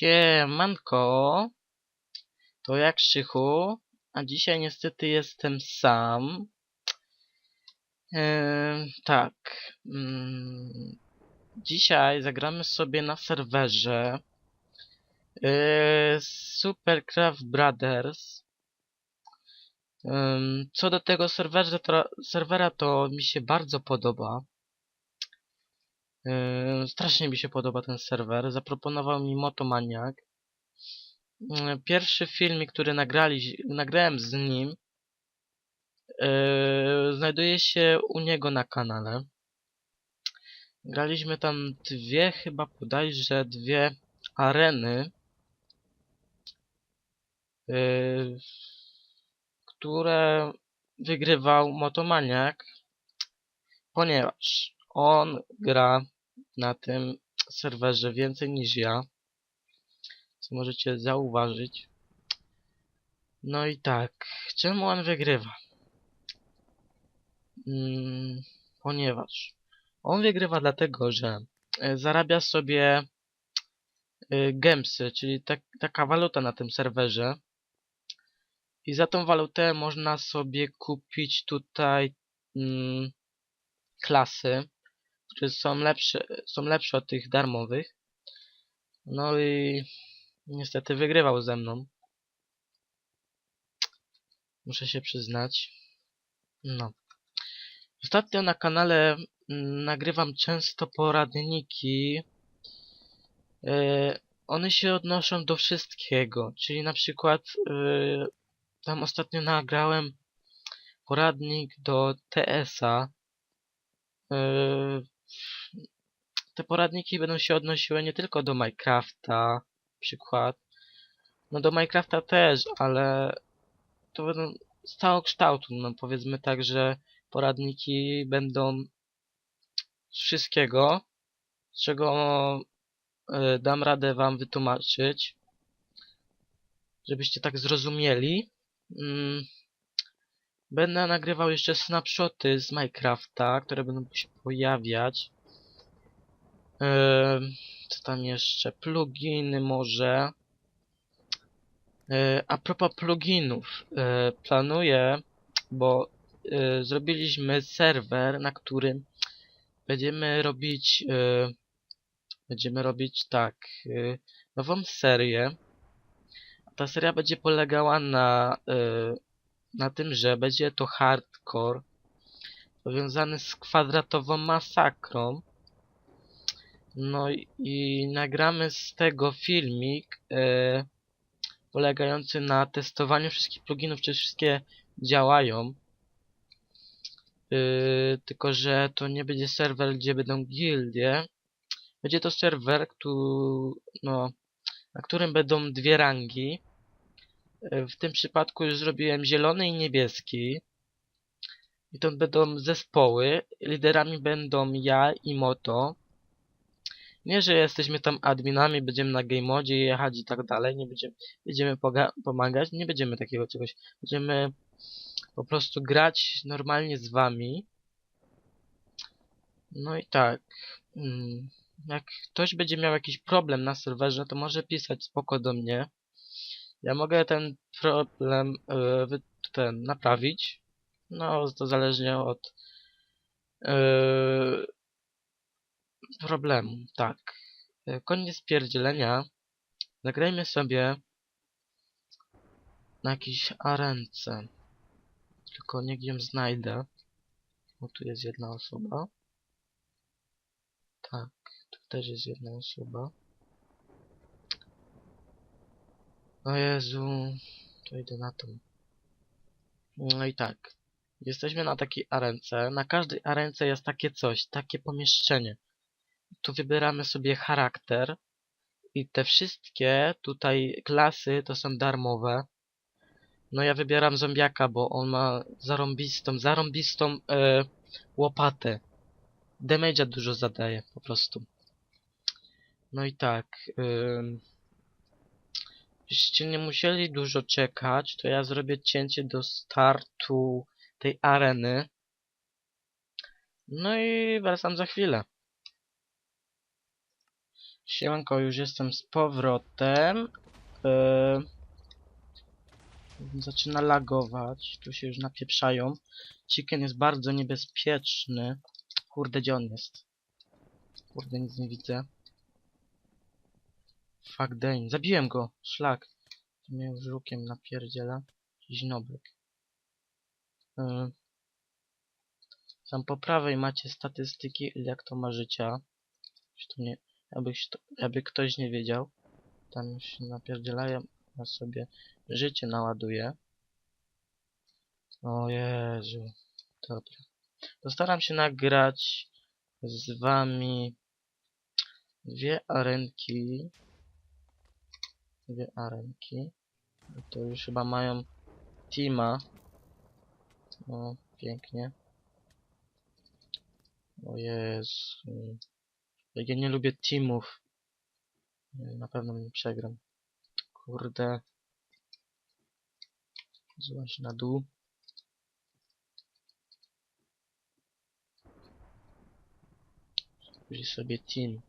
Siemanko, to jak Krzychu, a dzisiaj niestety jestem sam. Eee, tak, mm, dzisiaj zagramy sobie na serwerze eee, Supercraft Brothers. Em, co do tego serwerze, to, serwera, to mi się bardzo podoba. Yy, strasznie mi się podoba ten serwer. Zaproponował mi Motomaniak. Yy, Pierwszy filmik, który nagrali, nagrałem z nim, yy, znajduje się u niego na kanale. Graliśmy tam dwie, chyba bodajże dwie areny, które wygrywał Motomaniak, ponieważ on gra na tym serwerze więcej niż ja. Co możecie zauważyć. No i tak, czemu on wygrywa? Mm, ponieważ on wygrywa dlatego, że e, zarabia sobie e, gemsy, czyli tak, taka waluta na tym serwerze. I za tą walutę można sobie kupić tutaj mm, klasy, które są lepsze, są lepsze od tych darmowych. No i niestety wygrywał ze mną. Muszę się przyznać. No. Ostatnio na kanale mm, nagrywam często poradniki. Yy, one się odnoszą do wszystkiego, czyli na przykład yy, tam ostatnio nagrałem poradnik do TS-a. Yy, te poradniki będą się odnosiły nie tylko do Minecrafta, przykład. No do Minecrafta też, ale to będą z kształtu, no powiedzmy tak, że poradniki będą z wszystkiego, z czego e, dam radę wam wytłumaczyć, żebyście tak zrozumieli. Mm, Będę nagrywał jeszcze snapshoty z Minecrafta, które będą się pojawiać. Co tam jeszcze? Pluginy może. A propos pluginów. Planuję, bo zrobiliśmy serwer, na którym będziemy robić będziemy robić tak nową serię. Ta seria będzie polegała na na tym, że będzie to hardcore powiązany z kwadratową masakrą. No i, nagramy z tego filmik e, polegający na testowaniu wszystkich pluginów, czy wszystkie działają. E, tylko, że to nie będzie serwer, gdzie będą gildie. Będzie to serwer, który, no, na którym będą dwie rangi. E, W tym przypadku już zrobiłem zielony i niebieski. I to będą zespoły. Liderami będą ja i Moto. Nie, że jesteśmy tam adminami, będziemy na game modzie jechać i tak dalej. Nie będziemy, będziemy pomagać. Nie będziemy takiego czegoś. Będziemy po prostu grać normalnie z wami. No i tak. mm, Jak ktoś będzie miał jakiś problem na serwerze, to może pisać spoko do mnie. Ja mogę ten problem wy- ten naprawić. No, to zależnie od e, problemu. Tak. E, Koniec pierdzielenia. Zagrajmy sobie na jakiejś arence. Tylko niech ją znajdę. Bo tu jest jedna osoba. Tak, tu też jest jedna osoba. O Jezu, to idę na tą. No i tak. Jesteśmy na takiej arence. Na każdej arence jest takie coś, takie pomieszczenie. Tu wybieramy sobie charakter. I te wszystkie tutaj klasy to są darmowe. No ja wybieram zombiaka, bo on ma zarąbistą, zarąbistą e, łopatę. Damage'a dużo zadaje, po prostu. No i tak. ym, Byście nie musieli dużo czekać, to ja zrobię cięcie do startu tej areny. No i wracam za chwilę. Siemanko, już jestem z powrotem. Eee, zaczyna lagować. Tu się już napieprzają. Chicken jest bardzo niebezpieczny. Kurde, gdzie on jest? Kurde, nic nie widzę. Fuck Dane. Zabiłem go! Szlak. To mnie już żukiem napierdziela. Jakiś nobek. Eee, tam po prawej macie statystyki, ile kto ma życia. To nie, Jakbyś to, jakby ktoś nie wiedział, tam się napierdzielają, ja sobie życie naładuję. O Jezu, dobra. Postaram się nagrać z wami dwie arenki. Dwie arenki. To już chyba mają teama. No, pięknie. O Jezu. Jak ja nie lubię teamów. Nie, Na pewno nie przegram. Kurde. Złaź na dół. Później sobie team.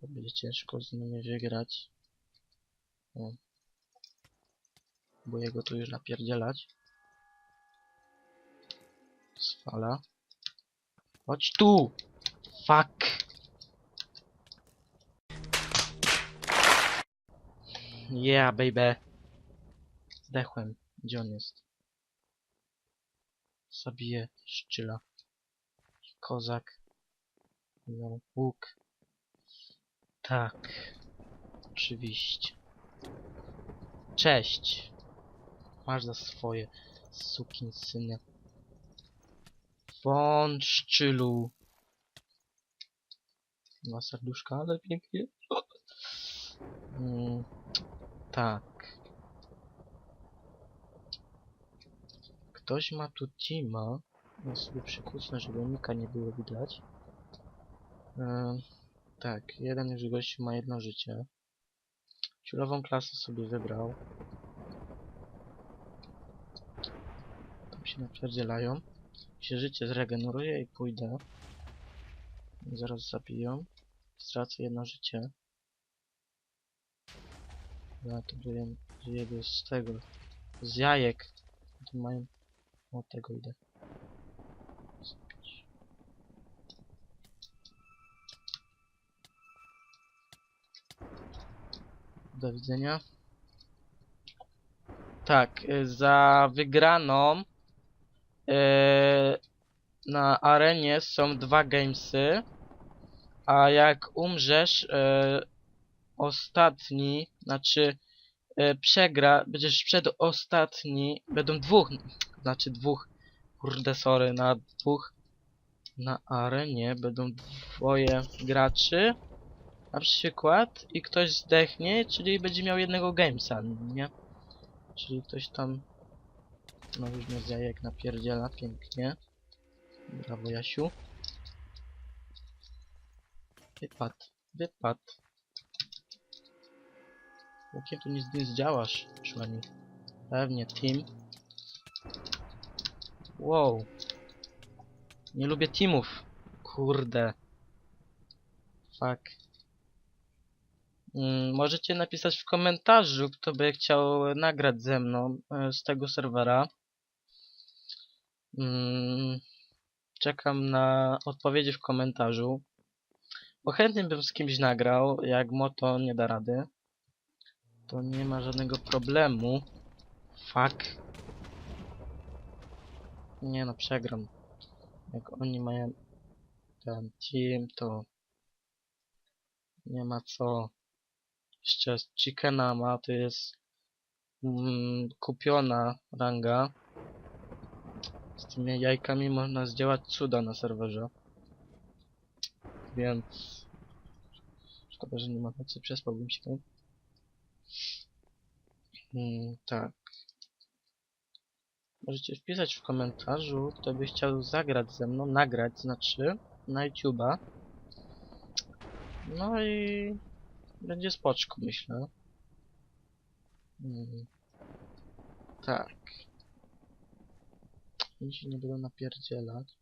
To będzie ciężko z nimi wygrać. O. Bo jego tu już napierdzielać. Sfala. Chodź tu! Fuck! Yeah, baby. Zdechłem. Gdzie on jest? Zabiję szczyla. Kozak. Miał łuk. Tak. Oczywiście. Cześć. Masz za swoje, sukin syny. Won szczylu. Dwa serduszka, ale pięknie. Mm, tak. Ktoś ma tu teama. Ja sobie przykucnę, żeby nika nie było widać. Ym, tak, jeden już gościu ma jedno życie. Ciulową klasę sobie wybrał. Tam się napierdzielają. Się życie zregeneruje i pójdę. Zaraz zabiją. Stracę jedno życie. Ja to byłem jego z tego. Z jajek. Tu mają. O tego idę. Do widzenia. Tak, y, za wygraną y, na arenie są dwa gamesy, a jak umrzesz y, ostatni, znaczy y, przegra, będziesz przedostatni, będą dwóch, znaczy dwóch, kurde sorry, na dwóch na arenie będą dwoje graczy, na przykład, i ktoś zdechnie, czyli będzie miał jednego gamesa, nie? Czyli ktoś tam, no już mnie z jajek napierdziela, pięknie. Brawo Jasiu. Wypad, wypad. Łukiem tu nic nie zdziałasz, przynajmniej. Pewnie, team. Wow. Nie lubię teamów. Kurde. Fuck. Mm, możecie napisać w komentarzu, kto by chciał nagrać ze mną e, z tego serwera. Mm, czekam na odpowiedzi w komentarzu. Bo chętnie bym z kimś nagrał, jak Moto nie da rady. To nie ma żadnego problemu. Fuck. Nie no, przegram. Jak oni mają ten team, to nie ma co. Jeszcze Chickena ma, to jest mm, kupiona ranga. Z tymi jajkami można zdziałać cuda na serwerze. Więc... Szkoda, że nie ma nocy, przespałbym się tu. Mm, tak. Możecie wpisać w komentarzu, kto by chciał zagrać ze mną, nagrać znaczy, na YouTube'a. No i będzie spoczko, myślę. Mm. Tak. Oni się nie będą napierdzielać.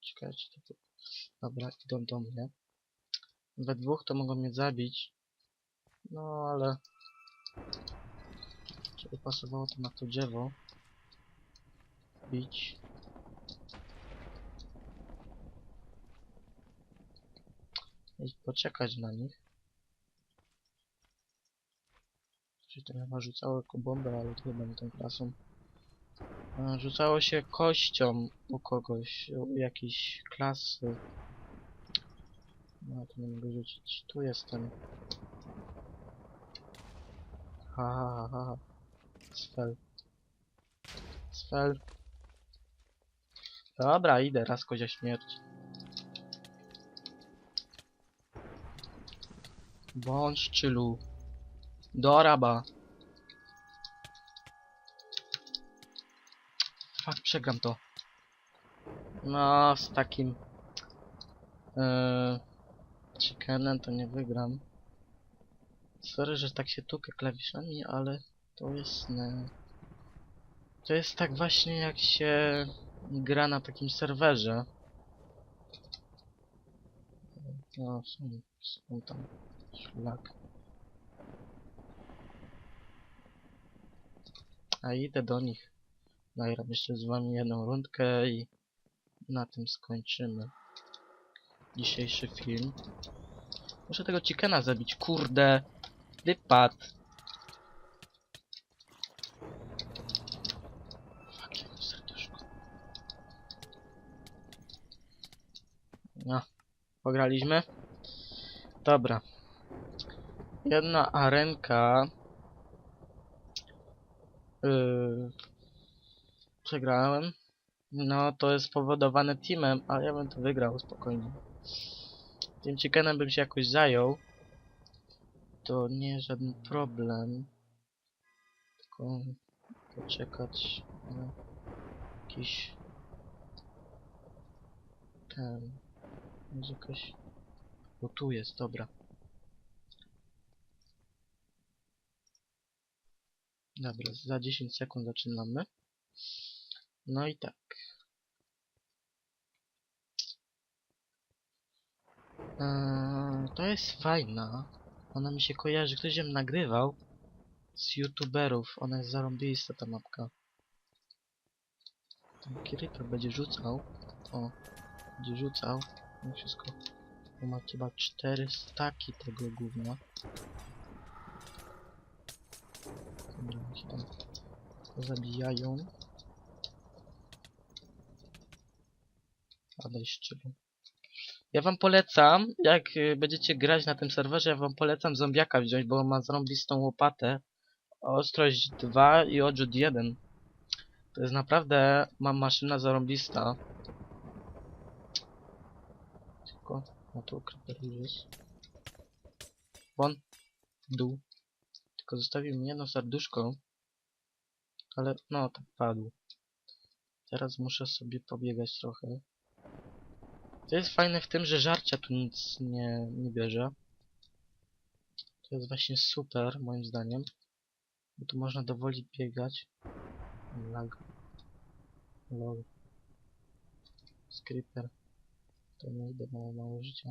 Czekajcie, to. Dobra, idą do mnie. We dwóch to mogą mnie zabić. No ale... Żeby pasowało to na to drzewo. Bić. I poczekać na nich. Czy to chyba rzucało jako bombę, ale nie tą klasą. E, Rzucało się kością u kogoś, u jakiejś klasy. No to nie mogę rzucić. Tu jestem. Ha ha ha ha. Sfel. Sfel. Dobra, idę, raz kozia śmierć. Bądź czylu. Do raba. Fak, przegram to. No, z takim... Yy, chickenem to nie wygram. Sorry, że tak się tukę klawiszami, ale to jest... Nie, to jest tak właśnie jak się gra na takim serwerze. No, są, są tam szlak. A idę do nich. Nagram jeszcze z wami jedną rundkę i na tym skończymy dzisiejszy film. Muszę tego chickena zabić, kurde! Wypad! Fuck, jego serduszko. No, pograliśmy. Dobra. Jedna arenka. Yy, przegrałem. No, to jest spowodowane teamem, ale ja bym to wygrał spokojnie. Tym chickenem bym się jakoś zajął. To nie żaden problem. Tylko poczekać na jakiś ten. Może. Bo tu jest, dobra. Dobra, za 10 sekund zaczynamy. No i tak. Eee, to jest fajna. Ona mi się kojarzy. Ktoś ją nagrywał z youtuberów. Ona jest zarąbista ta mapka. Ten creeper będzie rzucał. O, będzie rzucał. No wszystko. Ma chyba cztery staki tego gówna. Dobra, się tam zabijają. Ja wam polecam, jak y, będziecie grać na tym serwerze, ja wam polecam zombiaka wziąć, bo on ma zarąbistą łopatę. Ostrość 2 i odrzut 1. To jest naprawdę ma maszyna zarąbista. Tylko, no tu jest. Won, w dół. Tylko zostawił mi jedno serduszko. Ale, no, tak padł. Teraz muszę sobie pobiegać trochę. To jest fajne w tym, że żarcia tu nic nie, nie bierze. To jest właśnie super, moim zdaniem. Bo tu można dowoli biegać. Lag. Lol. Skriper. To nie idę, mało, mało życia.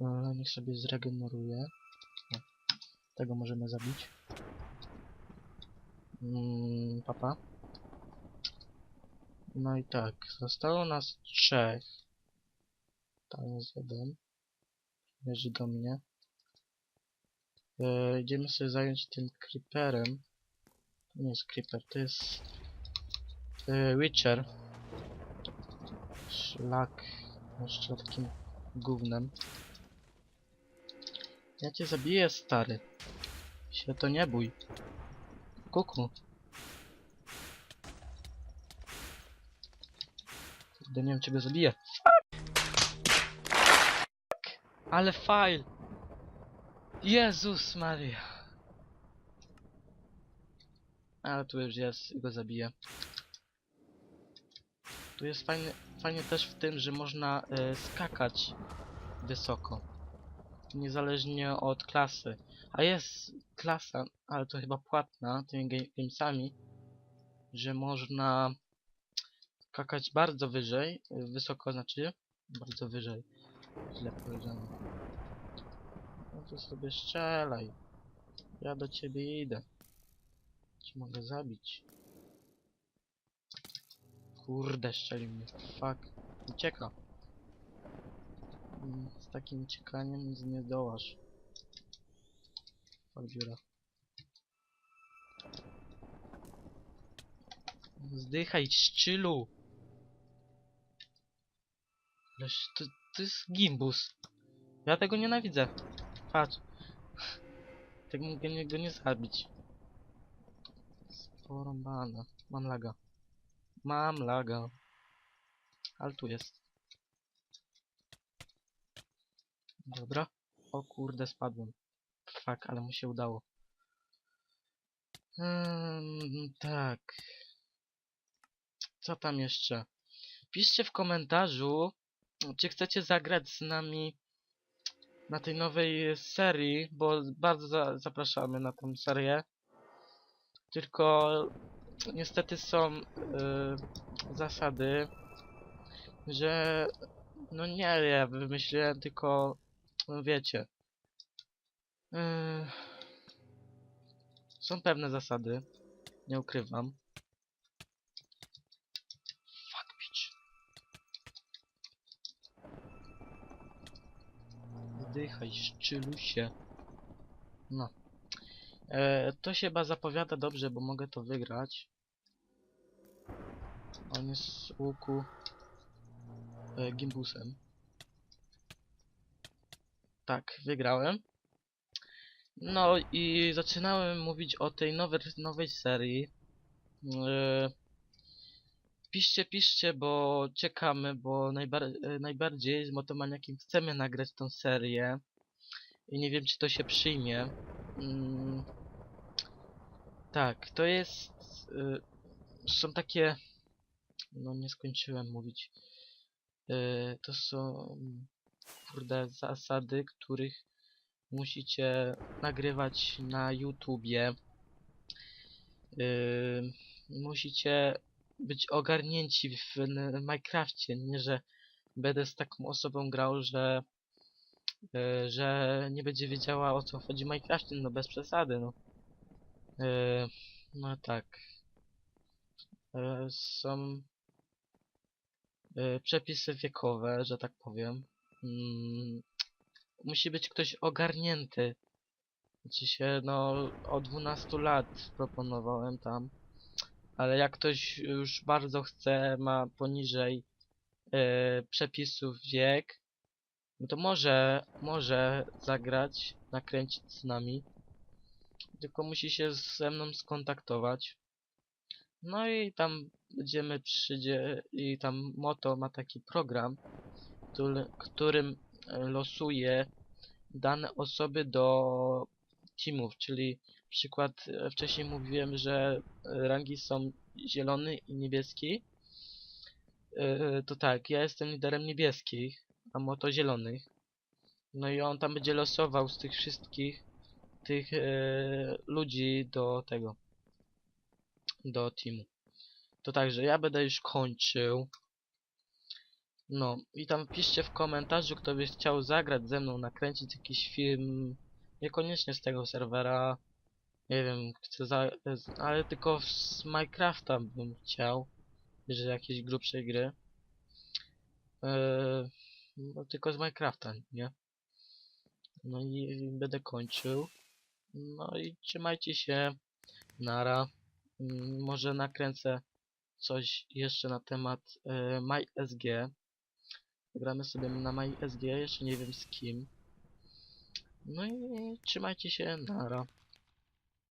E, niech sobie zregeneruje. Tego możemy zabić. Mm, papa. No i tak, zostało nas trzech. Tam jest jeden. Leży do mnie. E, idziemy sobie zająć tym creeperem. To nie jest creeper, to jest e, Witcher. Szlak. Jeszcze takim gównem. Ja cię zabiję, stary. Się to nie bój. Kuku. Kurde, nie wiem, czy go zabiję. Ale file! Jezus Maria. Ale tu już jest i go zabiję. Tu jest fajnie, fajnie też w tym, że można e, skakać wysoko. Niezależnie od klasy. A jest klasa, ale to chyba płatna tymi ga- gamesami, że można skakać bardzo wyżej, y, wysoko znaczy, bardzo wyżej, źle powiedziane. No to sobie strzelaj. Ja do ciebie idę. Ci mogę zabić. Kurde, strzelił mnie. Fuck. Ucieka. Mm, Z takim uciekaniem nic nie zdołasz. Fuck dziura. Zdychaj, szczylu! Ależ to, to jest gimbus. Ja tego nienawidzę. Patrz. Tak mogę go nie zabić. Porąbane. Mam laga. Mam laga. Ale tu jest. Dobra. O kurde, spadłem. Fuck, ale mu się udało. Hmm, tak. Co tam jeszcze? Piszcie w komentarzu, czy chcecie zagrać z nami na tej nowej serii, bo bardzo za zapraszamy na tą serię. Tylko niestety są y, zasady, że no nie ja wymyśliłem, tylko no wiecie. Y, są pewne zasady, nie ukrywam. Wdychaj, szczylusie. No. E, to się chyba zapowiada dobrze, bo mogę to wygrać. On jest z łuku e, gimbusem. Tak, wygrałem. No i zaczynałem mówić o tej nowej, nowej serii. E, piszcie, piszcie, bo czekamy, bo najbar e, najbardziej z Motomaniakiem chcemy nagrać tą serię. I nie wiem, czy to się przyjmie. Mm, tak, to jest... Y, są takie... No nie skończyłem mówić. Y, to są... Kurde, zasady, których musicie nagrywać na YouTubie. Y, musicie być ogarnięci w Minecrafcie, nie że będę z taką osobą grał, że e, że nie będzie wiedziała o co chodzi w Minecrafcie, no bez przesady, no. E, no tak. E, są e, przepisy wiekowe, że tak powiem. Mm, musi być ktoś ogarnięty. Znaczy się, no, od 12 lat proponowałem tam. Ale jak ktoś już bardzo chce, ma poniżej e, przepisów wiek, no to może, może zagrać, nakręcić z nami. Tylko musi się ze mną skontaktować. No i tam będziemy przyjdzie i tam Moto ma taki program, który, którym losuje dane osoby do teamów, czyli przykład e, wcześniej mówiłem, że e, rangi są zielony i niebieski. E, To tak, ja jestem liderem niebieskich, a Moto zielonych. No i on tam będzie losował z tych wszystkich tych ludzi do tego do teamu. To także ja będę już kończył. No i tam piszcie w komentarzu, kto by chciał zagrać ze mną, nakręcić jakiś film. Niekoniecznie z tego serwera. Nie wiem, chcę za... ale tylko z Minecrafta bym chciał. Że jakieś grubszej gry. Eee, no tylko z Minecrafta, nie? No i będę kończył. No i trzymajcie się. Nara. Mm, Może nakręcę coś jeszcze na temat e, MySG. Gramy sobie na MySG, jeszcze nie wiem z kim. No i trzymajcie się, nara.